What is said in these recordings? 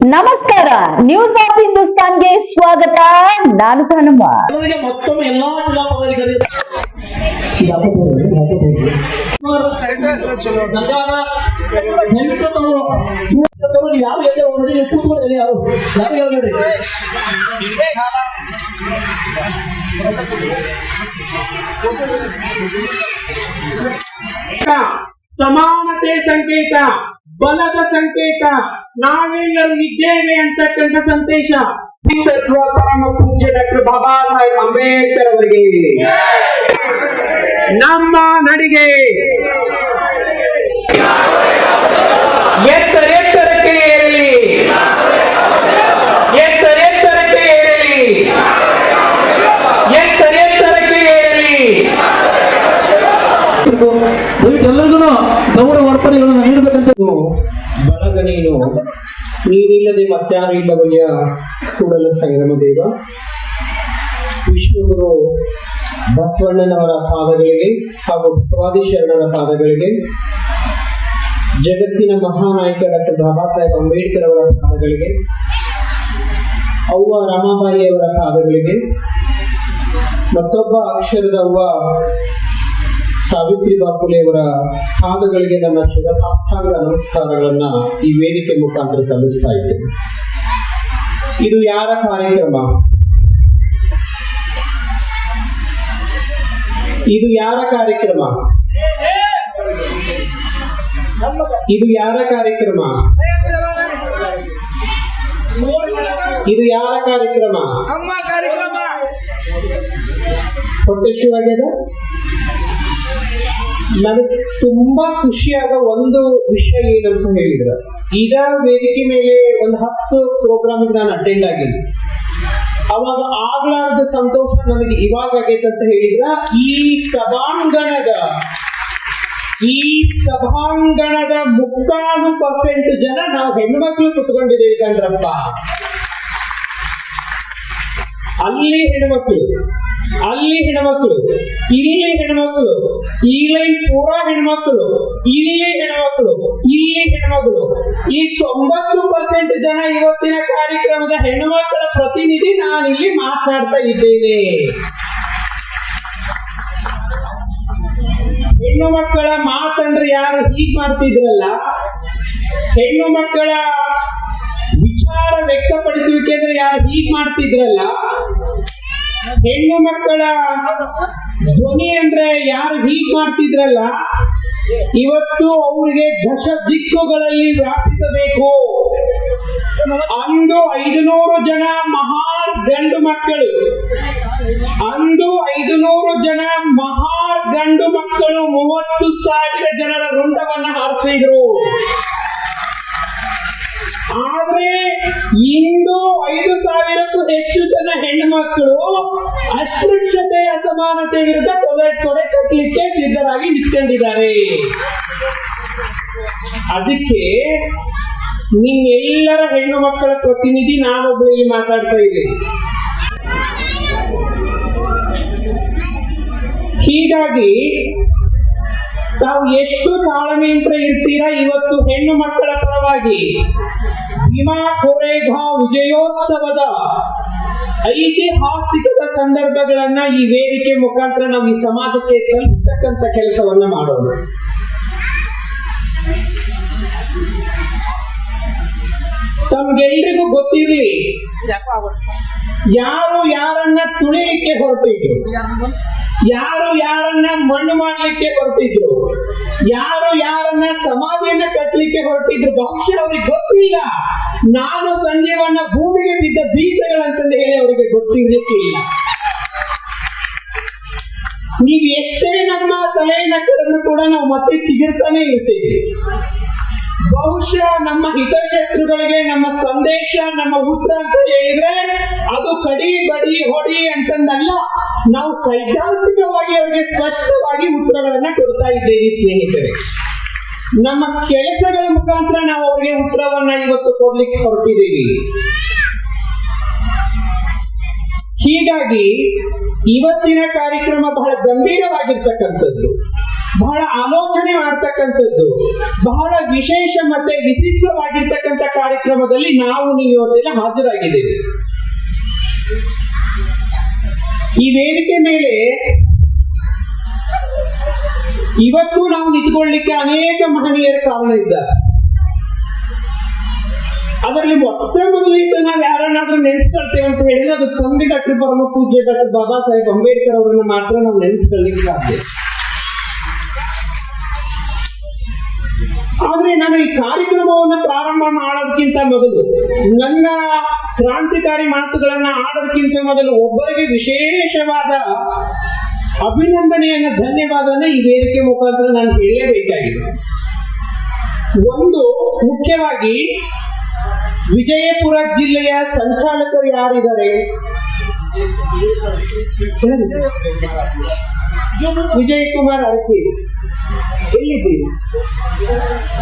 ನಮಸ್ಕಾರ news of ಹಿಂದೂಸ್ತಾನ್ಗೆ ಸ್ವಾಗತ ನಾನು ಹನುಮ ಅವರಿಗೆ ಮತ್ತೊಮ್ಮೆ ಎಲ್ಲಾ ಜಿಲ್ಲಾ ಪದಾಧಿಕಾರಿ ಧನ್ಯವಾದ ದಯವಿಟ್ಟು ತಾವು ತಾವು ನೀವು ಯಾರು ಹೇಳ್ತೇವೆ ನೋಡಿ ನೀವು ಕೂತ್ಕೊಳ್ಳಿ ಯಾರು ಯಾರು ಹೇಳಿ ನೋಡಿ ಸಮಾನತೆ ಸಂಕೇತ ಬಲದ ಸಂಕೇತ. ನಾವೆಲ್ಲರೂ ಇದ್ದೇವೆ ಅಂತಕ್ಕಂಥ ಸಂದೇಶ ಸತ್ವ ಪರಮ ಪೂಜ್ಯ ಡಾಕ್ಟರ್ ಬಾಬಾ ಸಾಹೇಬ್ ಅಂಬೇಡ್ಕರ್ ಅವರಿಗೆ. ನಮ್ಮ ನಡಿಗೆ. ಎತ್ತರ ಎತ್ತರಕ್ಕೆ ಏರಲಿ. ಎತ್ತರ ಎತ್ತರಕ್ಕೆ ಏರಲಿ. ಎತ್ತರ ಎತ್ತರಕ್ಕೆ ಏರಲಿ. ದಯವಿಟ್ಟು ಎಲ್ಲರಿಗೂ ಗೌರವ ಅರ್ಪಣೆಗಳನ್ನು ನೀಡಬೇಕಂತ ಮತ್ತಾರು ಇಲ್ಲ ಬಗೆಯ ಕೂಡಲ ಸಂಗಮ ದೇವ. ವಿಷ್ಣುಗುರು ಬಸವಣ್ಣನವರ ಪಾದಗಳಿಗೆ ಹಾಗೂ ಭಕ್ತವಾದಿ ಶರಣರ ಪಾದಗಳಿಗೆ, ಜಗತ್ತಿನ ಮಹಾನಾಯಕ ಡಾಕ್ಟರ್ ಬಾಬಾ ಸಾಹೇಬ್ ಅಂಬೇಡ್ಕರ್ ಅವರ ಪಾದಗಳಿಗೆ, ಅವ್ವ ರಮಾಬಾಯಿ ಅವರ ಪಾದಗಳಿಗೆ, ಮತ್ತೊಬ್ಬ ಅಕ್ಷರದ ಅವ್ವ ಸಾವಿತ್ರಿ ಬಾಪುಲೆಯವರ ಪಾದಗಳಿಗೆ ನನ್ನ ಅಷ್ಟಾಂಗ ನಮಸ್ಕಾರಗಳನ್ನ ಈ ವೇದಿಕೆ ಮುಖಾಂತರ ಸಲ್ಲಿಸ್ತಾ ಇದ್ದೇನೆ. ಇದು ಯಾರ ಕಾರ್ಯಕ್ರಮ? ಇದು ಯಾರ ಕಾರ್ಯಕ್ರಮ? ಇದು ಯಾರ ಕಾರ್ಯಕ್ರಮ? ಇದು ಯಾರ ಕಾರ್ಯಕ್ರಮ? ಹೊಟ್ಟೆ ಶಿವಾಗ್ಯದ ನನಗೆ ತುಂಬಾ ಖುಷಿಯಾದ ಒಂದು ವಿಷಯ ಏನಂತ ಹೇಳಿದ್ರೆ ಈಗ ವೇದಿಕೆ ಮೇಲೆ ಒಂದು ಹತ್ತು ಪ್ರೋಗ್ರಾಮ್ ನಾನು ಅಟೆಂಡ್ ಆಗಿದ್ದೆ. ಅವಾಗ ಆಗ್ಲಾರ್ದ ಸಂತೋಷ ನನಗೆ ಇವಾಗ ಆಗೈತೆ ಅಂತ ಹೇಳಿದ್ರ, ಈ ಸಭಾಂಗಣದ ಈ ಸಭಾಂಗಣದ ಮುಕ್ಕಾಲು ಪರ್ಸೆಂಟ್ ಜನ ನಾವು ಹೆಣ್ಮಕ್ಳು ಕುತ್ಕೊಂಡಿದ್ದೇವೆ ಕಂಡ್ರಪ್ಪ ಅಲ್ಲಿ ಹೆಣ್ಮಕ್ಳು ಅಲ್ಲಿ ಹೆಣ್ಮಕ್ಳು ಇಲ್ಲಿ ಹೆಣ್ಮಕ್ಳು ಈ ಲೈನ್ ಪೂರಾ ಹೆಣ್ಮಕ್ಳು ಇಲ್ಲಿ ಹೆಣ್ಮಕ್ಳು ಇಲ್ಲಿ ಹೆಣ್ಮಕ್ಳು. ಈ ತೊಂಬತ್ತು ಪರ್ಸೆಂಟ್ ಜನ ಇವತ್ತಿನ ಕಾರ್ಯಕ್ರಮದ ಹೆಣ್ಮಕ್ಕಳ ಪ್ರತಿನಿಧಿ ನಾನು ಇಲ್ಲಿ ಮಾತನಾಡ್ತಾ ಇದ್ದೇನೆ. ಹೆಣ್ಣು ಮಕ್ಕಳ ಮಾತಂದ್ರೆ ಯಾರು ಹೀಗ್ ಮಾಡ್ತಿದ್ರಲ್ಲ? ಹೆಣ್ಣು ಮಕ್ಕಳ ವಿಚಾರ ವ್ಯಕ್ತಪಡಿಸುವಿಕೆ ಅಂದ್ರೆ ಯಾರು ಹೀಗ್ ಮಾಡ್ತಿದ್ರಲ್ಲ? ಹೆಣ್ಣು ಮಕ್ಕಳ ಧ್ವನಿ ಅಂದ್ರೆ ಯಾರು ಹೀಗ್ ಮಾಡ್ತಿದ್ರಲ್ಲ, ಇವತ್ತು ಅವರಿಗೆ ದಶ ದಿಕ್ಕುಗಳಲ್ಲಿ ವ್ಯಾಪಿಸಬೇಕು. ಅಂದು ಐದುನೂರು ಜನ ಮಹಾ ಗಂಡು ಮಕ್ಕಳು. ಅಂದು ಐದುನೂರು ಜನ ಮಹಾ ಗಂಡು ಮಕ್ಕಳು ಮೂವತ್ತು ಸಾವಿರ ಜನರ ರುಂಡವನ್ನ ಹಾರಿಸಿದ್ರು. ಆದ್ರೆ ಇಂದು ಐದು ಸಾವಿರಕ್ಕೂ ಹೆಚ್ಚು ಜನ ಹೆಣ್ಣುಮಕ್ಕಳು ಅಸ್ಪೃಶ್ಯತೆ ಅಸಮಾನತೆ ವಿರುದ್ಧ ತೊಡೆ ತೊಡೆ ಕಟ್ಟಲಿಕ್ಕೆ ಸಿದ್ಧರಾಗಿ ನಿಂತ್ಕೊಂಡಿದ್ದಾರೆ. ಅದಕ್ಕೆ ನಿಮ್ಮೆಲ್ಲರ ಹೆಣ್ಣು ಮಕ್ಕಳ ಪ್ರತಿನಿಧಿ ನಾವೊಬ್ಬರು ಇಲ್ಲಿ ಮಾತಾಡ್ತಾ ಇದ್ದೀನಿ. ಹೀಗಾಗಿ ತಾವು ಎಷ್ಟು ತಾಳ್ಮೆಯಿಂದ ಇರ್ತೀರಾ ಇವತ್ತು ಹೆಣ್ಣು ಮಕ್ಕಳ ಪರವಾಗಿ? ಭೀಮಾ ಕೋರೆಗಾಂವ್ ವಿಜಯೋತ್ಸವದ ಐತಿಹಾಸಿಕ ಸಂದರ್ಭಗಳನ್ನ ಈ ವೇದಿಕೆ ಮುಖಾಂತರ ನಾವು ಈ ಸಮಾಜಕ್ಕೆ ತಲುಪತಕ್ಕಂತ ಕೆಲಸವನ್ನ ಮಾಡೋಣ ತಮ್ಗೆಲ್ರಿಗೂ ಗೊತ್ತಿರಲಿ. ಯಾರು ಯಾರನ್ನ ತುಳಿಲಿಕ್ಕೆ ಹೊರಟಿದ್ರು? ಯಾರು ಯಾರನ್ನ ಮಣ್ಣು ಮಾಡ್ಲಿಕ್ಕೆ ಹೊರಟಿದ್ರು? ಯಾರು ಯಾರನ್ನ ಸಮಾಧಿಯನ್ನ ಕಟ್ಟಲಿಕ್ಕೆ ಹೊರಟಿದ್ರು? ಬಹುಶಃ ಅವ್ರಿಗೆ ಗೊತ್ತಿಲ್ಲ. ನಾನು ಸಂಜೀವನ್ನ ಭೂಮಿಗೆ ಬಿದ್ದ ಬೀಜಗಳಂತಂದು ಹೇಳಿ ಅವರಿಗೆ ಗೊತ್ತಿರ್ಲಿಕ್ಕಿಲ್ಲ. ನೀವು ಎಷ್ಟೇ ನಮ್ಮ ತಲೆಯನ್ನ ಕಳೆದ್ರು ಕೂಡ ನಾವು ಮತ್ತೆ ಚಿಗುರ್ತಾನೆ ಇರ್ತೀವಿ. ಬಹುಶಃ ನಮ್ಮ ಹಿತಶತ್ರುಗಳಿಗೆ ನಮ್ಮ ಸಂದೇಶ, ನಮ್ಮ ಉತ್ತರ ಅಂತ ಹೇಳಿದ್ರೆ ಅದು ಕಡಿ ಬಡಿ ಹೊಡಿ ಅಂತಂದಲ್ಲ, ನಾವು ಸೈದ್ಧಾಂತಿಕವಾಗಿ ಅವರಿಗೆ ಸ್ಪಷ್ಟವಾಗಿ ಉತ್ತರಗಳನ್ನ ಕೊಡ್ತಾ ಇದ್ದೇವೆ ಸ್ನೇಹಿತರೆ. ನಮ್ಮ ಕೆಲಸಗಳ ಮುಖಾಂತರ ನಾವು ಅವರಿಗೆ ಉತ್ತರವನ್ನ ಇವತ್ತು ಕೊಡ್ಲಿಕ್ಕೆ ಹೊರಟಿದ್ದೀವಿ. ಹೀಗಾಗಿ ಇವತ್ತಿನ ಕಾರ್ಯಕ್ರಮ ಬಹಳ ಗಂಭೀರವಾಗಿರ್ತಕ್ಕಂಥದ್ದು, ಬಹಳ ಆಲೋಚನೆ ಮಾಡ್ತಕ್ಕಂಥದ್ದು, ಬಹಳ ವಿಶೇಷ ಮತ್ತೆ ವಿಶಿಷ್ಟವಾಗಿರ್ತಕ್ಕಂಥ ಕಾರ್ಯಕ್ರಮದಲ್ಲಿ ನಾವು ನೀವು ಹಾಜರಾಗಿದ್ದೇವೆ. ಈ ವೇದಿಕೆ ಮೇಲೆ ಇವತ್ತು ನಾವು ನಿಂತ್ಕೊಳ್ಳಿಕ್ಕೆ ಅನೇಕ ಮಹನೀಯರ ಕಾರಣ ಇದ್ದಾರೆ. ಅದರಲ್ಲಿ ಮೊತ್ತ ಮೊದಲಿಟ್ಟು ನಾವು ಯಾರನ್ನಾದ್ರೂ ನೆನೆಸ್ಕೊಳ್ತೇವೆ ಅಂತ ಹೇಳಿದ್ರೆ ಅದು ತಂದೆ ಡಾಕ್ಟರ್ ಪರಮ ಪೂಜ್ಯ ಡಾಕ್ಟರ್ ಬಾಬಾ ಸಾಹೇಬ್ ಅಂಬೇಡ್ಕರ್ ಅವರನ್ನ ಮಾತ್ರ ನಾವು ನೆನೆಸ್ಕೊಳ್ಳಿಕ್ಕೆ ಸಾಧ್ಯ. ಆದ್ರೆ ನಾನು ಈ ಕಾರ್ಯಕ್ರಮವನ್ನು ಪ್ರಾರಂಭ ಮಾಡೋದಕ್ಕಿಂತ ಮೊದಲು ನನ್ನ ಕ್ರಾಂತಿಕಾರಿ ಮಾತುಗಳನ್ನ ಆಡೋದಕ್ಕಿಂತ ಮೊದಲು ಒಬ್ಬರಿಗೆ ವಿಶೇಷವಾದ ಅಭಿನಂದನೆಯನ್ನ ಧನ್ಯವಾದನ ಈ ವೇದಿಕೆ ಮುಖಾಂತರ ನಾನು ಹೇಳಲೇಬೇಕಾಗಿದೆ ಒಂದು, ಮುಖ್ಯವಾಗಿ ವಿಜಯಪುರ ಜಿಲ್ಲೆಯ ಸಂಚಾಲಕರು ಯಾರಿದ್ದಾರೆ? ವಿಜಯಕುಮಾರ್ ಕುಮಾರ್ ಅರಕಿ ಎಲ್ಲಿದ್ದೀರಿ?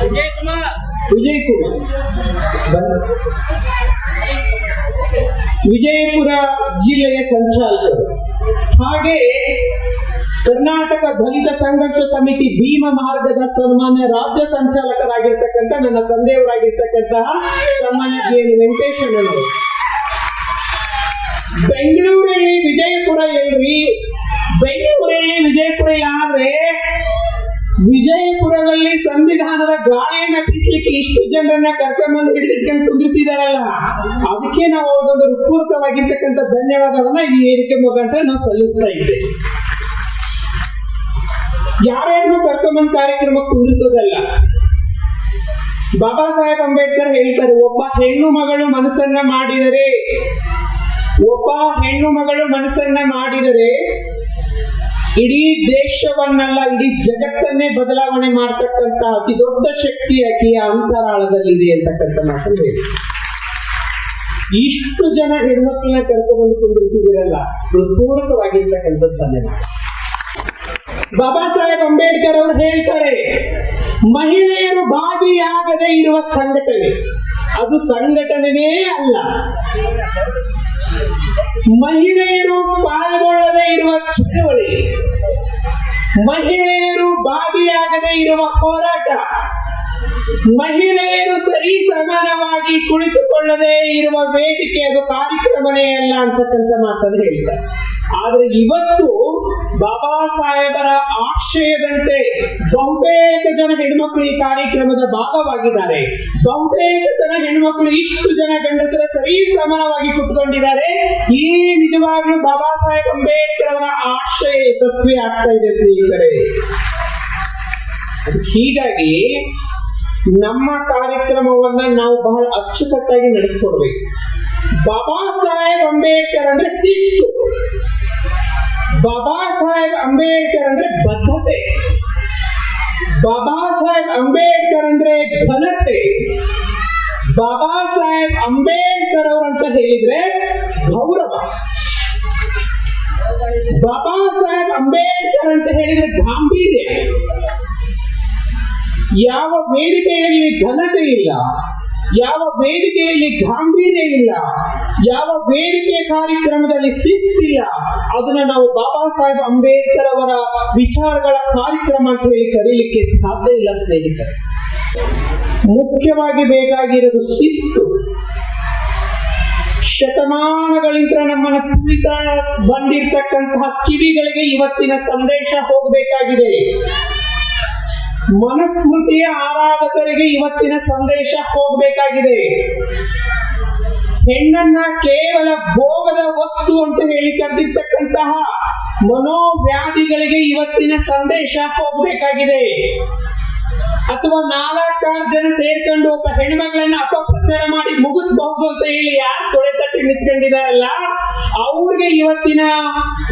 ವಿಜಯ್ ಕುಮಾರ್. ವಿಜಯ್ ಕುಮಾರ್ ವಿಜಯಪುರ ಜಿಲ್ಲೆಯ ಸಂಚಾಲಕರು. ಹಾಗೆ ಕರ್ನಾಟಕ ದಲಿತ ಸಂಘರ್ಷ ಸಮಿತಿ ಭೀಮ ಮಾರ್ಗದ ಸನ್ಮಾನ್ಯ ರಾಜ್ಯ ಸಂಚಾಲಕರಾಗಿರ್ತಕ್ಕಂಥ ನನ್ನ ತಂದೆಯವರಾಗಿರ್ತಕ್ಕಂತಹ ಸನ್ಮಾನ್ಯ ಜಿ ಎನ್ ವೆಂಕಟೇಶ್ವರ ಬೆಂಗಳೂರಲ್ಲಿ ವಿಜಯಪುರ ಎಲ್ರಿ? ವಿಜಯಪುರದಲ್ಲಿ ಸಂವಿಧಾನದ ಗಾಳಿಯನ್ನ ಬಿಡಿಸ್ಲಿಕ್ಕೆ ಇಷ್ಟು ಜನರನ್ನ ಕರ್ಕೊಂಡ್ಬಂದು ಹಿಡಿದಿಟ್ಕೊಂಡು ತುಂಬಿಸಿದಾರಲ್ಲ ಅದಕ್ಕೆ ನಾವು ಅವ್ರಿಗೊಂದು ಹೃತ್ಪೂರ್ವಕವಾಗಿರ್ತಕ್ಕಂಥ ಧನ್ಯವಾದವನ್ನ ಈ ಏರಿಕೆ ಮುಖಾಂತರ ನಾವು ಸಲ್ಲಿಸ್ತಾ ಇದ್ದೇವೆ. ಯಾರ್ಯಾರನ್ನು ಕರ್ಕೊಂಡ್ಬಂದು ಕಾರ್ಯಕ್ರಮ ಕುಂದಿಸೋದಲ್ಲ ಬಾಬಾ ಸಾಹೇಬ್ ಅಂಬೇಡ್ಕರ್ ಹೇಳ್ತಾರೆ, ಒಬ್ಬ ಹೆಣ್ಣು ಮಗಳು ಮನಸ್ಸನ್ನ ಮಾಡಿದರೆ, ಒಬ್ಬ ಹೆಣ್ಣು ಮಗಳು ಮನಸ್ಸನ್ನ ಮಾಡಿದರೆ ಇಡೀ ದೇಶವನ್ನೆಲ್ಲ, ಇಡೀ ಜಗತ್ತನ್ನೇ ಬದಲಾವಣೆ ಮಾಡ್ತಕ್ಕಂತ ಅತಿ ದೊಡ್ಡ ಶಕ್ತಿ ಆಕೆಯ ಅಂತರಾಳದಲ್ಲಿದೆ ಅಂತಕ್ಕಂಥ ಮಾತನ್ನು ಹೇಳಿ. ಇಷ್ಟು ಜನ ಹೆಣ್ಮಕ್ಳನ್ನ ಕರ್ಕೊಂಡು ಕುಂದಿರ್ತಿದ್ದೀರಲ್ಲ ಹೃತ್ಪೂರ್ವಕವಾಗಿರ್ತಕ್ಕಂಥದ್ದು ಧನ್ಯವಾದ ಬಾಬಾ ಸಾಹೇಬ್ ಅಂಬೇಡ್ಕರ್ ಅವರು ಹೇಳ್ತಾರೆ, ಮಹಿಳೆಯರು ಭಾಗಿಯಾಗದೆ ಇರುವ ಸಂಘಟನೆ. ಅದು ಸಂಘಟನೆಯೇ ಅಲ್ಲ. ಮಹಿಳೆಯರು ಪಾಲ್ಗೊಳ್ಳದೆ ಇರುವ ಚಳವಳಿ. ಮಹಿಳೆಯರು ಭಾಗಿಯಾಗದೆ ಇರುವ ಹೋರಾಟ. ಮಹಿಳೆಯರು ಸರಿ ಸಮಾನವಾಗಿ ಕುಳಿತುಕೊಳ್ಳದೆ ಇರುವ ವೇದಿಕೆ ಅದು ಕಾರ್ಯಕ್ರಮನೇ ಅಲ್ಲ ಅಂತಕ್ಕಂಥ ಮಾತನ್ನು ಹೇಳ್ತಾರೆ ಆದ್ರೆ ಇವತ್ತು ಬಾಬಾ ಸಾಹೇಬರ ಆಶಯದಂತೆ ಬಹುತೇಕ ಜನ ಹೆಣ್ಮಕ್ಳು ಈ ಕಾರ್ಯಕ್ರಮದ ಭಾಗವಾಗಿದ್ದಾರೆ. ಬಹುತೇಕ ಜನ ಹೆಣ್ಮಕ್ಳು ಇಷ್ಟು ಜನ ಗಂಡಸರ ಸರಿ ಸಮಾನವಾಗಿ ಕುತ್ಕೊಂಡಿದ್ದಾರೆ. ಈ ನಿಜವಾಗಿಯೂ ಬಾಬಾ ಸಾಹೇಬ್ ಅಂಬೇಡ್ಕರ್ ಅವರ ಆಶಯ ಯಶಸ್ವಿ ಆಗ್ತಾ ಇದೆ ಸ್ನೇಹಿತರೆ. ಹೀಗಾಗಿ ನಮ್ಮ ಕಾರ್ಯಕ್ರಮವನ್ನ ನಾವು ಬಹಳ ಅಚ್ಚುಕಟ್ಟಾಗಿ ನಡೆಸ್ಕೊಡ್ಬೇಕು. ಬಾಬಾ ಸಾಹೇಬ್ ಅಂಬೇಡ್ಕರ್ ಅಂದ್ರೆ ಶಿಸ್ತು. ಬಾಬಾ ಸಾಹೇಬ್ ಅಂಬೇಡ್ಕರ್ ಅಂದ್ರೆ ಬದ್ಧತೆ ಬಾಬಾ ಸಾಹೇಬ್ ಅಂಬೇಡ್ಕರ್ ಅಂದ್ರೆ ಘನತೆ ಬಾಬಾ ಸಾಹೇಬ್ ಅಂಬೇಡ್ಕರ್ ಅವರು ಅಂತ ಹೇಳಿದ್ರೆ ಗೌರವ ಬಾಬಾ ಸಾಹೇಬ್ ಅಂಬೇಡ್ಕರ್ ಅಂತ ಹೇಳಿದ್ರೆ ಗಾಂಭೀರ್ಯ ಯಾವ ವೇದಿಕೆಯಲ್ಲಿ ಘನತೆ ಇಲ್ಲ ಯಾವ ವೇದಿಕೆಯಲ್ಲಿ ಗಾಂಭೀರ್ಯ ಇಲ್ಲ ಯಾವ ವೇದಿಕೆ ಕಾರ್ಯಕ್ರಮದಲ್ಲಿ ಶಿಸ್ತಿಲ್ಲ, ಅದನ್ನ ನಾವು ಬಾಬಾ ಸಾಹೇಬ್ ಅಂಬೇಡ್ಕರ್ ಅವರ ವಿಚಾರಗಳ ಕಾರ್ಯಕ್ರಮ ಅಂತ ಹೇಳಿ ಕರೀಲಿಕ್ಕೆ ಸಾಧ್ಯ ಇಲ್ಲ ಸ್ನೇಹಿತರೆ. ಮುಖ್ಯವಾಗಿ ಬೇಕಾಗಿರೋದು ಶಿಸ್ತು. ಶತಮಾನಗಳಿಂದ ನಮ್ಮನ್ನು ಕುರಿತ ಬಂದಿರ್ತಕ್ಕಂತಹ ಕಿವಿಗಳಿಗೆ ಇವತ್ತಿನ ಸಂದೇಶ ಹೋಗಬೇಕಾಗಿದೆ. ಮನಸ್ಮೃತಿಯ ಆರಾಧಕರಿಗೆ ಇವತ್ತಿನ ಸಂದೇಶ ಹೋಗಬೇಕಾಗಿದೆ. ಹೆಣ್ಣನ್ನ ಕೇವಲ ಭೋಗದ ವಸ್ತು ಅಂತ ಹೇಳಿ ಕರೆದಿರ್ತಕ್ಕಂತಹ ಮನೋವ್ಯಾಧಿಗಳಿಗೆ ಇವತ್ತಿನ ಸಂದೇಶ ಹೋಗಬೇಕಾಗಿದೆ. ಅಥವಾ ನಾಲ್ಕಾರು ಜನ ಸೇರ್ಕೊಂಡು ಒಬ್ಬ ಹೆಣ್ಮಗಳನ್ನ ಅಪಪ್ರಚಾರ ಮಾಡಿ ಮುಗಿಸ್ಬಹುದು ಅಂತ ಹೇಳಿ ಯಾರು ತೊಡೆ ತಟ್ಟಿ ನಿಂತ್ಕೊಂಡಿದಾರಲ್ಲ ಅವ್ರಿಗೆ ಇವತ್ತಿನ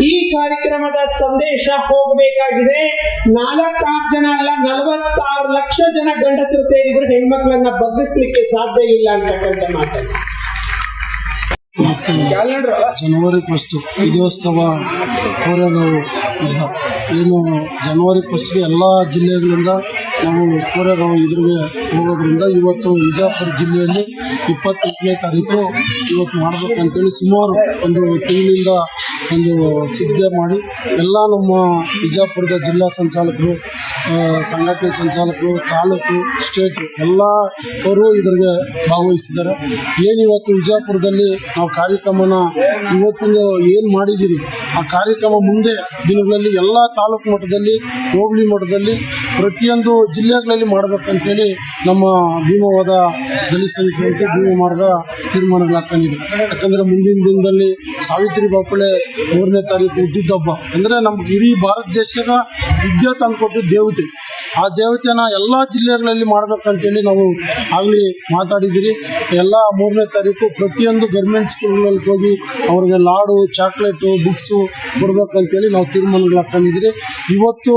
ಈ ಕಾರ್ಯಕ್ರಮದ ಸಂದೇಶ ಹೋಗಬೇಕಾಗಿದೆ. ನಾಲ್ಕಾರು ಜನ ಅಲ್ಲ ನಲವತ್ತಾರು ಲಕ್ಷ ಜನ ಗಂಡಸರು ಸೇರಿದ್ರು ಹೆಣ್ಮಕ್ಳನ್ನ ಬಗ್ಗಿಸ್ಲಿಕ್ಕೆ ಸಾಧ್ಯ ಇಲ್ಲ ಅಂತಕ್ಕಂಥ ಮಾತನ್ನು ಮತ್ತು ಜನವರಿ ಫಸ್ಟ್ ವಿಜಯೋತ್ಸವ ಪೂರ್ವ ಯುದ್ಧ ಏನು ಜನವರಿ ಫಸ್ಟ್ಗೆ ಎಲ್ಲ ಜಿಲ್ಲೆಗಳಿಂದ ನಾವು ಕೋರೆಗಾಂವ್ ಇದ್ರಿಗೆ ಹೋಗೋದ್ರಿಂದ ಇವತ್ತು ವಿಜಯಪುರ ಜಿಲ್ಲೆಯಲ್ಲಿ ಇಪ್ಪತ್ತೆಂಟನೇ ತಾರೀಕು ಇವತ್ತು ಮಾಡಬೇಕಂತೇಳಿ ಸುಮಾರು ಒಂದು ತಿಂಗಳಿಂದ ಒಂದು ಸಿದ್ಧತೆ ಮಾಡಿ ಎಲ್ಲ ನಮ್ಮ ವಿಜಯಪುರದ ಜಿಲ್ಲಾ ಸಂಚಾಲಕರು ಸಂಘಟನೆ ಸಂಚಾಲಕರು, ತಾಲೂಕು ಸ್ಟೇಟ್ ಎಲ್ಲ ಅವರು ಇದ್ರಿಗೆ ಭಾಗವಹಿಸಿದ್ದಾರೆ. ಏನು ಇವತ್ತು ವಿಜಯಪುರದಲ್ಲಿ ನಾವು ಕಾರ್ಯಕ್ರಮನ ಇವತ್ತಿನ ಏನು ಮಾಡಿದ್ದೀರಿ? ಆ ಕಾರ್ಯಕ್ರಮ ಮುಂದೆ ದಿನಗಳಲ್ಲಿ ಎಲ್ಲ ತಾಲೂಕು ಮಟ್ಟದಲ್ಲಿ, ಹೋಬಳಿ ಮಟ್ಟದಲ್ಲಿ, ಪ್ರತಿಯೊಂದು ಜಿಲ್ಲೆಗಳಲ್ಲಿ ಮಾಡಬೇಕಂತೇಳಿ ನಮ್ಮ ಭೀಮವಾದ ದಲಿತ ಸಮಿತಿ ಭೀಮ ಮಾರ್ಗ ತೀರ್ಮಾನಗಳಾಗ್ತಾನಿದೆ ಯಾಕಂದರೆ ಮುಂದಿನ ದಿನದಲ್ಲಿ ಸಾವಿತ್ರಿ ಬಾಪುಳೆ ಮೂರನೇ ತಾರೀಕು ಹುಟ್ಟಿದ ಹಬ್ಬ ಅಂದರೆ ನಮ್ಗೆ ಇಡೀ ಭಾರತ ದೇಶದ ವಿದ್ಯುತ್ ಅಂದ್ಕೊಟ್ಟು ದೇವತೆ. ಆ ದೇವತೆನ ಎಲ್ಲ ಜಿಲ್ಲೆಗಳಲ್ಲಿ ಮಾಡ್ಬೇಕಂತೇಳಿ ನಾವು ಆಗಲಿ ಮಾತಾಡಿದ್ದೀರಿ. ಎಲ್ಲ ಮೂರನೇ ತಾರೀಕು ಪ್ರತಿಯೊಂದು ಗೌರ್ಮೆಂಟ್ ಸ್ಕೂಲ್ಗಳಲ್ಲಿ ಹೋಗಿ ಅವ್ರಿಗೆ ಲಾಡು, ಚಾಕ್ಲೇಟು ಬುಕ್ಸು ಕೊಡ್ಬೇಕಂತೇಳಿ ನಾವು ತೀರ್ಮಾನಗಳು ಹಾಕೊಂಡಿದ್ದೀರಿ. ಇವತ್ತು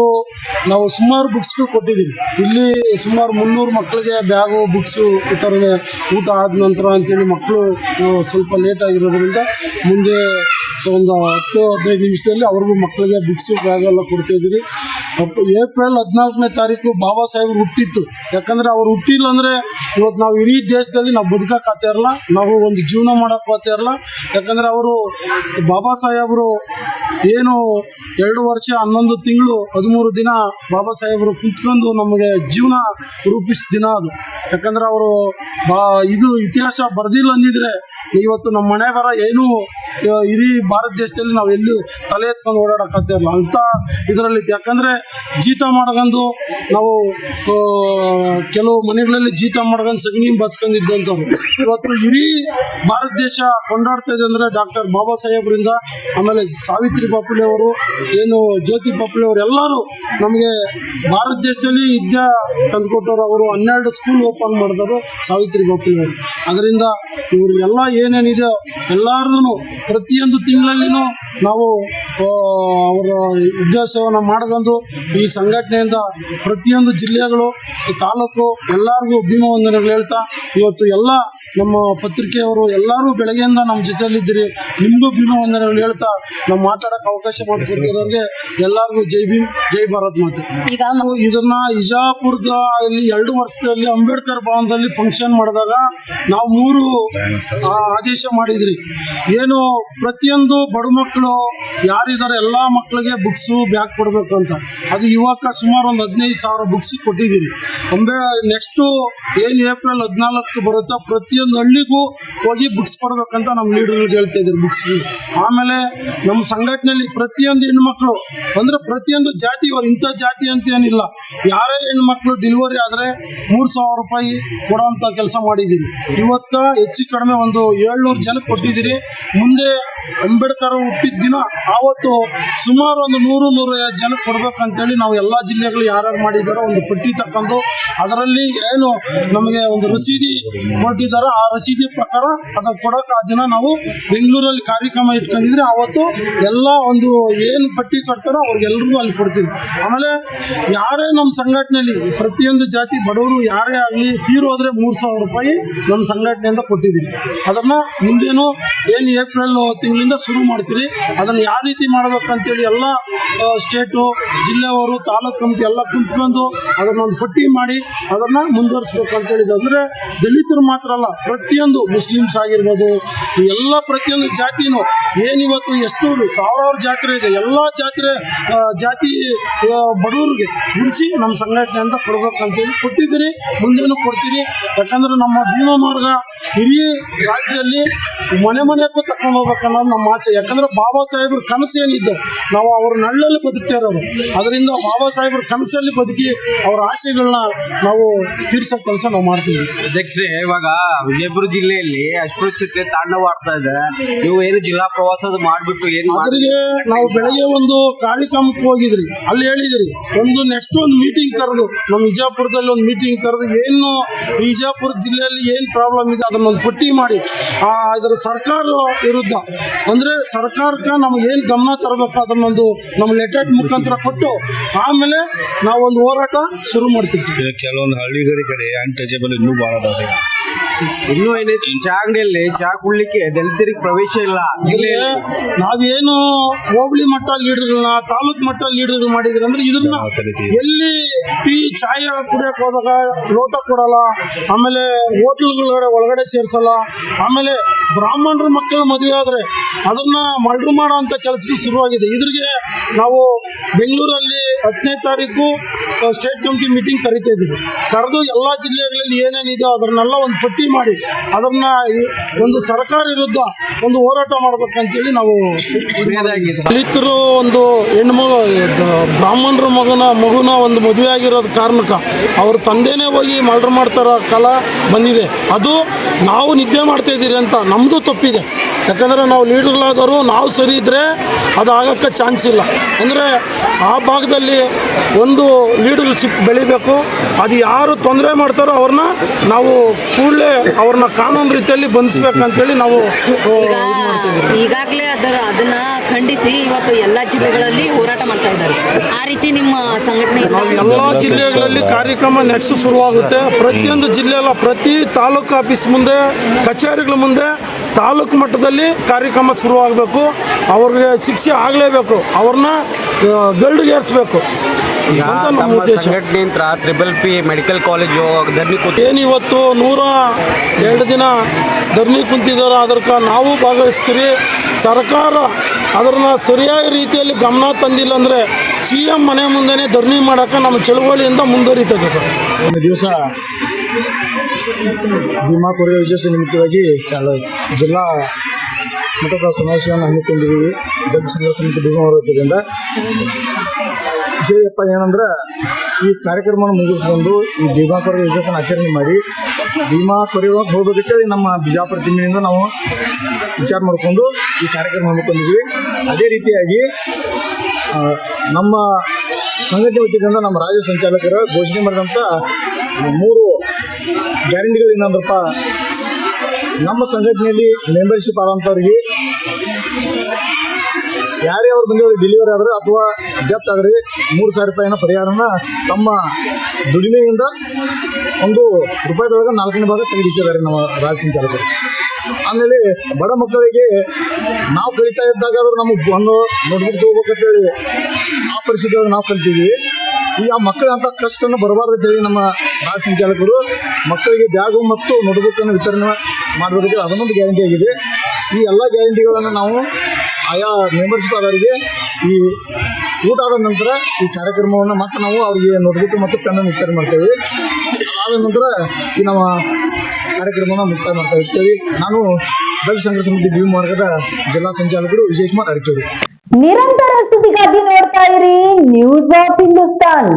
ನಾವು ಸುಮಾರು ಬುಕ್ಸ್ಗಳು ಕೊಟ್ಟಿದ್ದೀವಿ ಇಲ್ಲಿ ಸುಮಾರು ಮುನ್ನೂರು ಮಕ್ಕಳಿಗೆ ಬ್ಯಾಗು ಬುಕ್ಸು ವಿತರಣೆ ಊಟ ಆದ ನಂತರ ಅಂತೇಳಿ ಮಕ್ಕಳು ಸ್ವಲ್ಪ ಲೇಟ್ ಆಗಿರೋದ್ರಿಂದ ಮುಂದೆ ಒಂದು ಹತ್ತು ಹದಿನೈದು ನಿಮಿಷದಲ್ಲಿ ಅವ್ರಿಗೂ ಮಕ್ಕಳಿಗೆ ಬುಕ್ಸು ಬ್ಯಾಗ್ ಎಲ್ಲ ಕೊಡ್ತಾ ಇದ್ದೀರಿ. ಏಪ್ರಿಲ್ ಹದಿನಾಲ್ಕನೇ ತಾರೀಕು ಬಾಬಾ ಸಾಹೇಬ್ರು ಹುಟ್ಟಿತ್ತು. ಯಾಕಂದ್ರೆ ಅವ್ರು ಹುಟ್ಟಿಲ್ಲ ಅಂದ್ರೆ ಇವತ್ತು ನಾವು ಇಡೀ ದೇಶದಲ್ಲಿ ನಾವು ಬದುಕಕ್ಕೆ ನಾವು ಒಂದು ಜೀವನ ಮಾಡಕ್ಕೆ ಇರಲ್ಲ. ಯಾಕಂದ್ರೆ ಅವರು ಬಾಬಾ ಸಾಹೇಬರು ಏನು ಎರಡು ವರ್ಷ, ಹನ್ನೊಂದು ತಿಂಗಳು, ಹದಿಮೂರು ದಿನ ಬಾಬಾ ಸಾಹೇಬರು ಕುತ್ಕೊಂಡು ನಮಗೆ ಜೀವನ ರೂಪಿಸಿದ ದಿನ ಅದು. ಯಾಕಂದ್ರೆ ಅವರು ಇದು ಇತಿಹಾಸ ಬರ್ದಿಲ್ಲ ಅಂದಿದ್ರೆ ಇವತ್ತು ನಮ್ಮ ಮನೆ ಬರ ಏನೂ ಇಡೀ ಭಾರತ ದೇಶದಲ್ಲಿ ನಾವು ಎಲ್ಲೂ ತಲೆ ಎತ್ಕೊಂಡು ಓಡಾಡಕತ್ತಿರಲ್ಲ ಅಂತ ಇದರಲ್ಲಿ ಯಾಕಂದ್ರೆ ಜೀತ ಮಾಡ್ಕೊಂಡು ನಾವು ಕೆಲವು ಮನೆಗಳಲ್ಲಿ ಜೀತ ಮಾಡ್ಕೊಂಡು ಸಗಣಿ ಬಸ್ಕೊಂಡಿದ್ದಂಥವ್ರು ಇವತ್ತು ಇಡೀ ಭಾರತ ದೇಶ ಕೊಂಡಾಡ್ತಾ ಇದೆ ಅಂದ್ರೆ ಡಾಕ್ಟರ್ ಬಾಬಾ ಸಾಹೇಬ್ರಿಂದ, ಆಮೇಲೆ ಸಾವಿತ್ರಿ ಬಾಪುಲೆ ಅವರು, ಏನು ಜ್ಯೋತಿ ಬಾಪುಲೆ ಅವರು ಎಲ್ಲರೂ ನಮಗೆ ಭಾರತ ದೇಶದಲ್ಲಿ ವಿದ್ಯಾ ತಂದುಕೊಟ್ಟವರು ಅವರು. ಹನ್ನೆರಡು ಸ್ಕೂಲ್ ಓಪನ್ ಮಾಡಿದವರು ಸಾವಿತ್ರಿ ಬಾಪುಲೆ ಅವರು. ಅದರಿಂದ ಇವರು ಎಲ್ಲ ಏನೇನಿದೆ ಎಲ್ಲಾರ್ದು ಪ್ರತಿಯೊಂದು ತಿಂಗಳಲ್ಲಿನೂ ನಾವು ಅವರ ಉದ್ದೇಶವನ್ನು ಮಾಡದಂದು ಈ ಸಂಘಟನೆಯಿಂದ ಪ್ರತಿಯೊಂದು ಜಿಲ್ಲೆಗಳು, ತಾಲೂಕು ಎಲ್ಲರಿಗೂ ಭೀಮವಂದನೆಗಳು ಹೇಳ್ತಾ, ಇವತ್ತು ಎಲ್ಲ ನಮ್ಮ ಪತ್ರಿಕೆಯವರು ಎಲ್ಲರೂ ಬೆಳಗ್ಗೆಯಿಂದ ನಮ್ಮ ಜೊತೆಯಲ್ಲಿದ್ದೀರಿ. ನಿಮಗೂ ಭೀಮ ವಂದನೆಗಳು ಹೇಳ್ತಾ ನಾವು ಮಾತಾಡಕ್ಕೆ ಅವಕಾಶ ಮಾಡಿಕೊಟ್ಟಿರೋರಿಗೆ ಎಲ್ಲರಿಗೂ ಜೈ ಭೀಮ್ ಜೈ ಭಾರತ್ ಮಾತೆ. ಇದನ್ನ ಇಜಾಪುರದ ಇಲ್ಲಿ ಎರಡು ವರ್ಷದಲ್ಲಿ ಅಂಬೇಡ್ಕರ್ ಭವನದಲ್ಲಿ ಫಂಕ್ಷನ್ ಮಾಡಿದಾಗ ನಾವು ಮೂರು ಆ, ಆದೇಶ ಮಾಡಿದ್ರಿ. ಏನು ಪ್ರತಿಯೊಂದು ಬಡ ಮಕ್ಕಳು ಯಾರಿದ್ದಾರೆ ಎಲ್ಲಾ ಮಕ್ಕಳಿಗೆ ಬುಕ್ಸ್ ಬ್ಯಾಗ್ ಕೊಡಬೇಕು ಅಂತ. ಅದು ಇವಾಗ ಸುಮಾರು ಒಂದು ಹದಿನೈದು ಸಾವಿರ ಬುಕ್ಸ್ ಕೊಟ್ಟಿದ್ದೀರಿ. ಅಂಬೇ ನೆಕ್ಸ್ಟ್ ಏನ್ ಏಪ್ರಿಲ್ ಹದಿನಾಲ್ಕು ಬರುತ್ತೋ ಪ್ರತಿಯೊಂದು ಹಳ್ಳಿಗೂ ಹೋಗಿ ಬುಕ್ಸ್ ಕೊಡಬೇಕಂತ ನಮ್ಮ ಲೀಡರ್ಗಳಿಗೆ ಹೇಳ್ತಾ ಇದ್ರು ಬುಕ್ಸ್ಗಳು ಆಮೇಲೆ ನಮ್ಮ ಸಂಘಟನೆಯಲ್ಲಿ ಪ್ರತಿಯೊಂದು ಹೆಣ್ಮಕ್ಳು, ಅಂದ್ರೆ ಪ್ರತಿಯೊಂದು ಜಾತಿ, ಇವರು ಇಂಥ ಜಾತಿ ಅಂತ ಏನಿಲ್ಲ. ಯಾರೇ ಹೆಣ್ಮಕ್ಳು ಡೆಲಿವರಿ ಆದ್ರೆ ಮೂರ್ ಸಾವಿರ ರೂಪಾಯಿ ಕೊಡುವಂತ ಕೆಲಸ ಮಾಡಿದ್ದೀವಿ. ಇವತ್ತ ಹೆಚ್ಚು ಕಡಿಮೆ ಒಂದು ಏಳ್ನೂರು ಜನ ಕೊಟ್ಟಿದ್ದೀರಿ. ಮುಂದೆ ಅಂಬೇಡ್ಕರ್ ಹುಟ್ಟಿದ ದಿನ ಆವತ್ತು ಸುಮಾರು ಒಂದು ನೂರು ನೂರ ಜನ ಕೊಡ್ಬೇಕಂತೇಳಿ ನಾವು ಎಲ್ಲಾ ಜಿಲ್ಲೆಗಳು ಯಾರ್ಯಾರು ಮಾಡಿದಾರೋ ಒಂದು ಪಟ್ಟಿ ತಕ್ಕಂದು ಅದರಲ್ಲಿ ಏನು ನಮಗೆ ಒಂದು ರಸೀದಿ ಕೊಟ್ಟಿದ್ದಾರೋ. ಆ ರಸೀದಿ ಪ್ರಕಾರ ಅದನ್ನು ಕೊಡೋಕೆ ಆ ದಿನ ನಾವು ಬೆಂಗಳೂರಲ್ಲಿ ಕಾರ್ಯಕ್ರಮ ಇಟ್ಕೊಂಡಿದ್ರೆ ಅವತ್ತು ಎಲ್ಲ ಒಂದು ಏನು ಪಟ್ಟಿ ಕಟ್ತಾರೋ ಅವ್ರಿಗೆಲ್ರಿಗೂ ಅಲ್ಲಿ ಕೊಡ್ತೀವಿ. ಆಮೇಲೆ ಯಾರೇ ನಮ್ಮ ಸಂಘಟನೆಯಲ್ಲಿ ಪ್ರತಿಯೊಂದು ಜಾತಿ ಬಡವರು ಯಾರೇ ಆಗಲಿ ತೀರೋದ್ರೆ ಮೂರು ಸಾವಿರ ರೂಪಾಯಿ ನಮ್ಮ ಸಂಘಟನೆಯಿಂದ ಕೊಟ್ಟಿದ್ದೀವಿ. ಅದನ್ನ ಮುಂದೇನು ಏನು ಏಪ್ರಿಲ್ ತಿಂಗಳಿಂದ ಶುರು ಮಾಡ್ತೀರಿ. ಅದನ್ನು ಯಾವ ರೀತಿ ಮಾಡಬೇಕಂತೇಳಿ ಎಲ್ಲ ಸ್ಟೇಟು ಜಿಲ್ಲೆಯವರು, ತಾಲೂಕು ಕಮಿಟಿ ಎಲ್ಲ ಕುಂತ್ಕೊಂಡು ಅದನ್ನೊಂದು ಪಟ್ಟಿ ಮಾಡಿ ಅದನ್ನು ಮುಂದುವರಿಸ್ಬೇಕು ಅಂತ ಅಂದ್ರೆ ದಲಿತರು ಮಾತ್ರ ಅಲ್ಲ, ಪ್ರತಿಯೊಂದು ಮುಸ್ಲಿಮ್ಸ್ ಆಗಿರ್ಬೋದು, ಎಲ್ಲ ಪ್ರತಿಯೊಂದು ಜಾತಿನೂ ಏನಿವತ್ತು ಎಷ್ಟು ಸಾವಿರಾರು ಜಾತ್ರೆ ಇದೆ, ಎಲ್ಲ ಜಾತ್ರೆ ಜಾತಿ ಬಡವರಿಗೆ ಉಳಿಸಿ ನಮ್ಮ ಸಂಘಟನೆಯಿಂದ ಕೊಡ್ಬೇಕಂತೇಳಿ ಕೊಟ್ಟಿದ್ದೀರಿ, ಮುಂದೇನು ಕೊಡ್ತೀರಿ. ಯಾಕಂದ್ರೆ ನಮ್ಮ ಭೀಮ ಮಾರ್ಗ ಇಡೀ ರಾಜ್ಯದಲ್ಲಿ ಮನೆ ಮನೆಗೂ ತಕೊಂಡು ಹೋಗ್ಬೇಕನ್ನೋದು ನಮ್ಮ ಆಸೆ. ಯಾಕಂದ್ರೆ ಬಾಬಾ ಸಾಹೇಬ್ರ ಕನಸು ಏನಿದ್ದು ನಾವು ಅವ್ರ ನಳ್ಳಲ್ಲಿ ಬದುಕ್ತಾ ಇರೋರು. ಅದರಿಂದ ಬಾಬಾ ಸಾಹೇಬ್ರ ಕನಸಲ್ಲಿ ಬದುಕಿ ಅವ್ರ ಆಸೆಗಳನ್ನ ನಾವು ತೀರ್ಸೋ ಕೆಲಸ ನಾವು ಮಾಡ್ತೀವಿ. ಅಧ್ಯಕ್ಷರೇ ಇವಾಗ ವಿಜಯಪುರ ಜಿಲ್ಲೆಯಲ್ಲಿ ಅಸ್ಪೃಶ್ಯತೆ ತಾಂಡವಾಡ್ತಾ ಇದೆ. ನೀವು ಏನು ಜಿಲ್ಲಾ ಪ್ರವಾಸ ಮಾಡಿಬಿಟ್ಟು ಏನು ಅದ್ರಿಗೆ ನಾವು ಬೆಳಗ್ಗೆ ಒಂದು ಕಾರ್ಯಕ್ರಮಕ್ಕೆ ಹೋಗಿದ್ರಿ. ಅಲ್ಲಿ ಹೇಳಿದ್ರಿ ಒಂದು ನೆಕ್ಸ್ಟ್ ಒಂದು ಮೀಟಿಂಗ್ ಕರೆದು ನಮ್ಮ ವಿಜಯಪುರದಲ್ಲಿ ಒಂದು ಮೀಟಿಂಗ್ ಕರೆದು ಏನು ವಿಜಯಪುರ ಜಿಲ್ಲೆಯಲ್ಲಿ ಏನು ಪ್ರಾಬ್ಲಮ್ ಇದೆ ಅದನ್ನೊಂದು ಪಟ್ಟಿ ಮಾಡಿ. ಆ ಇದರ ಸರ್ಕಾರ ವಿರುದ್ಧ ಅಂದ್ರೆ ಸರ್ಕಾರಕ್ಕೆ ನಮ್ಗೆ ಏನು ಗಮನ ತರಬೇಕು ಅದನ್ನೊಂದು ನಮ್ಮ ಲೆಟರ್ ಮುಖಾಂತರ ಕೊಟ್ಟು ಆಮೇಲೆ ನಾವೊಂದು ಹೋರಾಟ ಶುರು ಮಾಡ್ತೀವಿ. ಕೆಲವೊಂದು ಹಳ್ಳಿಗಳ ಕಡೆ ಅನ್ಟಚಬಲ್ ಇನ್ನೂ ಭಾಳ ಅದಾವೆ ಇನ್ನೂ ಏನೈತಿ ಚಾ ಅಂಗಡಿಯಲ್ಲಿ ಚಾ ಕುಡ್ಲಿಕ್ಕೆ ದಲಿತರಿಗೆ ಪ್ರವೇಶ ಇಲ್ಲ. ಇಲ್ಲಿ ನಾವೇನು ಹೋಬಳಿ ಮಟ್ಟ ಲೀಡರ್ಗಳನ್ನ ತಾಲೂಕ್ ಮಟ್ಟ ಲೀಡರ್ಗಳು ಮಾಡಿದ್ರೆ ಅಂದ್ರೆ ಇದನ್ನ ಎಲ್ಲಿ ಟೀ ಚಾಯ ಕುಡಿಯಕ್ ಹೋದಾಗ ಲೋಟ ಕೊಡಲ್ಲ ಆಮೇಲೆ ಹೋಟ್ಲ್ಗಳೊಳಗಡೆ ಒಳಗಡೆ ಸೇರ್ಸಲ್ಲ ಆಮೇಲೆ ಬ್ರಾಹ್ಮಣರ ಮಕ್ಕಳ ಮದುವೆ ಆದ್ರೆ ಅದನ್ನ ಮರ್ಡರ್ ಮಾಡೋ ಅಂತ ಕೆಲಸಗಳು ಶುರುವಾಗಿದೆ. ಇದ್ರಿಗೆ ನಾವು ಬೆಂಗಳೂರಲ್ಲಿ ಹತ್ತನೇ ತಾರೀಕು ಸ್ಟೇಟ್ ಕಮಿಟಿ ಮೀಟಿಂಗ್ ಕರಿತಾ ಇದ್ದೀವಿ. ಕರೆದು ಎಲ್ಲ ಜಿಲ್ಲೆಗಳಲ್ಲಿ ಏನೇನಿದೆ ಅದನ್ನೆಲ್ಲ ಒಂದು ಪಟ್ಟಿ ಮಾಡಿ ಅದನ್ನ ಒಂದು ಸರ್ಕಾರ ವಿರುದ್ಧ ಒಂದು ಹೋರಾಟ ಮಾಡ್ಬೇಕಂತೇಳಿ ನಾವು ದಲಿತರು ಒಂದು ಹೆಣ್ಮಗು ಬ್ರಾಹ್ಮಣರ ಮಗನ ಮಗುನ ಒಂದು ಮದುವೆ ಆಗಿರೋದು ಕಾರಣಕ್ಕ ಅವ್ರ ತಂದೆನೇ ಹೋಗಿ ಮರ್ಡರ್ ಮಾಡ್ತಾರ ಕಾಲ ಬಂದಿದೆ. ಅದು ನಾವು ನಿದ್ದೆ ಮಾಡ್ತಾ ಇದ್ದೀರಿ ಅಂತ ನಮ್ಮದು ತಪ್ಪಿದೆ. ಯಾಕಂದರೆ ನಾವು ಲೀಡರ್ಗಳಾದವರು ನಾವು ಸರಿ ಇದ್ದರೆ ಅದು ಆಗೋಕ್ಕೆ ಚಾನ್ಸ್ ಇಲ್ಲ. ಅಂದರೆ ಆ ಭಾಗದಲ್ಲಿ ಒಂದು ಲೀಡರ್ಶಿಪ್ ಬೆಳಿಬೇಕು. ಅದು ಯಾರು ತೊಂದರೆ ಮಾಡ್ತಾರೋ ಅವ್ರನ್ನ ನಾವು ಕೂಡಲೇ ಅವ್ರನ್ನ ಕಾನೂನು ರೀತಿಯಲ್ಲಿ ಬಂಧಿಸ್ಬೇಕಂತೇಳಿ ನಾವು. ಈಗಾಗಲೇ ಅದರ ಅದನ್ನ ಖಂಡಿಸಿ ಇವತ್ತು ಎಲ್ಲ ಜಿಲ್ಲೆಗಳಲ್ಲಿ ಹೋರಾಟ ಮಾಡ್ತಾ ಇದ್ದಾರೆ. ಆ ರೀತಿ ನಿಮ್ಮ ಸಂಘಟನೆ ನಾವು ಎಲ್ಲ ಜಿಲ್ಲೆಗಳಲ್ಲಿ ಕಾರ್ಯಕ್ರಮ ನೆಕ್ಸ್ಟ್ ಶುರುವಾಗುತ್ತೆ. ಪ್ರತಿಯೊಂದು ಜಿಲ್ಲೆಯಲ್ಲ ಪ್ರತಿ ತಾಲೂಕು ಆಫೀಸ್ ಮುಂದೆ ಕಚೇರಿಗಳ ಮುಂದೆ ತಾಲೂಕು ಮಟ್ಟದಲ್ಲಿ ಕಾರ್ಯಕ್ರಮ ಶುರುವಾಗಬೇಕು. ಅವ್ರಿಗೆ ಶಿಕ್ಷೆ ಆಗಲೇಬೇಕು. ಅವ್ರನ್ನ ಗಲ್ಡ್ಗೇರಿಸ್ಬೇಕು ಸಂಘಟನೆಯಿಂದ ಟ್ರಿಬಲ್ ಪಿ ಮೆಡಿಕಲ್ ಕಾಲೇಜು ಧರಣಿ ಕೂತಿ ಏನು ಇವತ್ತು ನೂರ ಎರಡು ದಿನ ಧರಣಿ ಕುಂತಿದ್ದಾರೆ. ಅದಕ್ಕೆ ನಾವು ಭಾಗವಹಿಸ್ತೀರಿ. ಸರ್ಕಾರ ಅದನ್ನ ಸರಿಯಾದ ರೀತಿಯಲ್ಲಿ ಗಮನ ತಂದಿಲ್ಲ ಅಂದರೆ ಸಿ ಎಂ ಮನೆ ಮುಂದೆನೇ ಧರಣಿ ಮಾಡೋಕೆ ನಮ್ಮ ಚಳುವಳಿಯಿಂದ ಮುಂದುವರಿತದೆ ಸರ್. ಒಂದು ದಿವಸ ಭೀಮಾ ಕೊರೆಯ ವಿಶೇಷ ನಿಮಿತ್ತವಾಗಿ ಚಾಲ ಆಯಿತು. ಜಿಲ್ಲಾ ಮಠದ ಸಮಾವೇಶವನ್ನು ಹಮ್ಮಿಕೊಂಡಿದ್ದೀವಿ. ದಲಿತ ಸಂಘರ್ಷ ಸಮಿತಿ ಭೀಮಾ ವತಿಯಿಂದ ವಿಷಯಪ್ಪ ಏನಂದ್ರೆ, ಈ ಕಾರ್ಯಕ್ರಮವನ್ನು ಮುಗಿಸ್ಕೊಂಡು ಈ ಭೀಮಾ ಕೊರೆಯ ವಿಜಯವನ್ನು ಆಚರಣೆ ಮಾಡಿ, ಭೀಮಾ ಕೊರೆಯುವಾಗ ಹೋಗೋದಕ್ಕೆ ನಮ್ಮ ಬಿಜಾಪುರ ಜಿಲ್ಲೆಯಿಂದ ನಾವು ವಿಚಾರ ಮಾಡಿಕೊಂಡು ಈ ಕಾರ್ಯಕ್ರಮ ಹಮ್ಮಿಕೊಂಡಿದ್ವಿ ಅದೇ ರೀತಿಯಾಗಿ ನಮ್ಮ ಸಂಘಟನೆ ವತಿಯಿಂದ ನಮ್ಮ ರಾಜ್ಯ ಸಂಚಾಲಕರು ಘೋಷಣೆ ಮಾಡಿದಂಥ ಮೂರು ಗ್ಯಾರಂಟಿಗಳು ಏನಂದ್ರಪ್ಪ ನಮ್ಮ ಸಂಘಟನೆಯಲ್ಲಿ ಮೆಂಬರ್ಶಿಪ್ ಆದಂಥವ್ರಿಗೆ ಯಾರೇ ಅವ್ರ ಬಂದವರು ಡೆಲಿವರಿ ಆದ್ರೆ ಅಥವಾ ಡೆತ್ ಆದರೆ ಮೂರು ಸಾವಿರ ರೂಪಾಯಿನ ಪರಿಹಾರನ ತಮ್ಮ ದುಡಿಮೆಯಿಂದ ಒಂದು ರೂಪಾಯಿದೊಳಗೆ ನಾಲ್ಕನೇ ಭಾಗ ತೆಗೆದಿಟ್ಟಿದ್ದಾರೆ ನಮ್ಮ ರಾಜ್ಯ ಸಂಚಾಲಕರು ಆಮೇಲೆ ಬಡ ಮಕ್ಕಳಿಗೆ ನಾವು ಕಲಿತಾ ಇದ್ದಾಗ ಆದ್ರೂ ನಮಗೆ ಒಂದು ನೋಟ್ಬುಕ್ ತಗೋಬೇಕಂತೇಳಿ ಆ ಪರಿಸ್ಥಿತಿಯೊಳಗೆ ನಾವು ಕಲ್ತೀವಿ ಈ ಆ ಮಕ್ಕಳ ಅಂತ ಕಷ್ಟನ ಬರಬಾರ್ದು ಅಂತೇಳಿ ನಮ್ಮ ರಾಜ್ಯ ಸಂಚಾಲಕರು ಮಕ್ಕಳಿಗೆ ಬ್ಯಾಗು ಮತ್ತು ನೋಟ್ಬುಕ್ ಅನ್ನು ವಿತರಣೆ ಮಾಡಬೇಕಾದ್ರೆ ಅದನ್ನೊಂದು ಗ್ಯಾರಂಟಿ ಆಗಿದೆ. ಈ ಎಲ್ಲ ಗ್ಯಾರಂಟಿಗಳನ್ನು ನಾವು ಆಯಾ ಮೆಂಬರ್ಶಿಪ್ ಆದವರಿಗೆ ಈ ಊಟ ಆದ ನಂತರ ಈ ಕಾರ್ಯಕ್ರಮವನ್ನು ಮತ್ತೆ ನಾವು ಅವರಿಗೆ ನೋಟ್ಬುಕ್ ಮತ್ತು ಪೆನ್ನನ್ನು ವಿತರಣೆ ಮಾಡ್ತೇವೆ. ಆದ ನಂತರ ಈ ನಮ್ಮ ಕಾರ್ಯಕ್ರಮವನ್ನು ಮುಕ್ತಾಯ ಮಾಡ್ತಾ ಇರ್ತೇವೆ. ನಾನು ದಲಿತ ಸಂಘರ್ಷ ಸಮಿತಿ ಭೀಮ ಮಾರ್ಗದ ಜಿಲ್ಲಾ ಸಂಚಾಲಕರು ವಿಜಯಕುಮಾರ್ ಅರಕೇರಿ. ನಿರಂತರ ಸುದ್ದಿಗಾಗಿ ನೋಡ್ತಾ ಇರಿ. News of Hindustan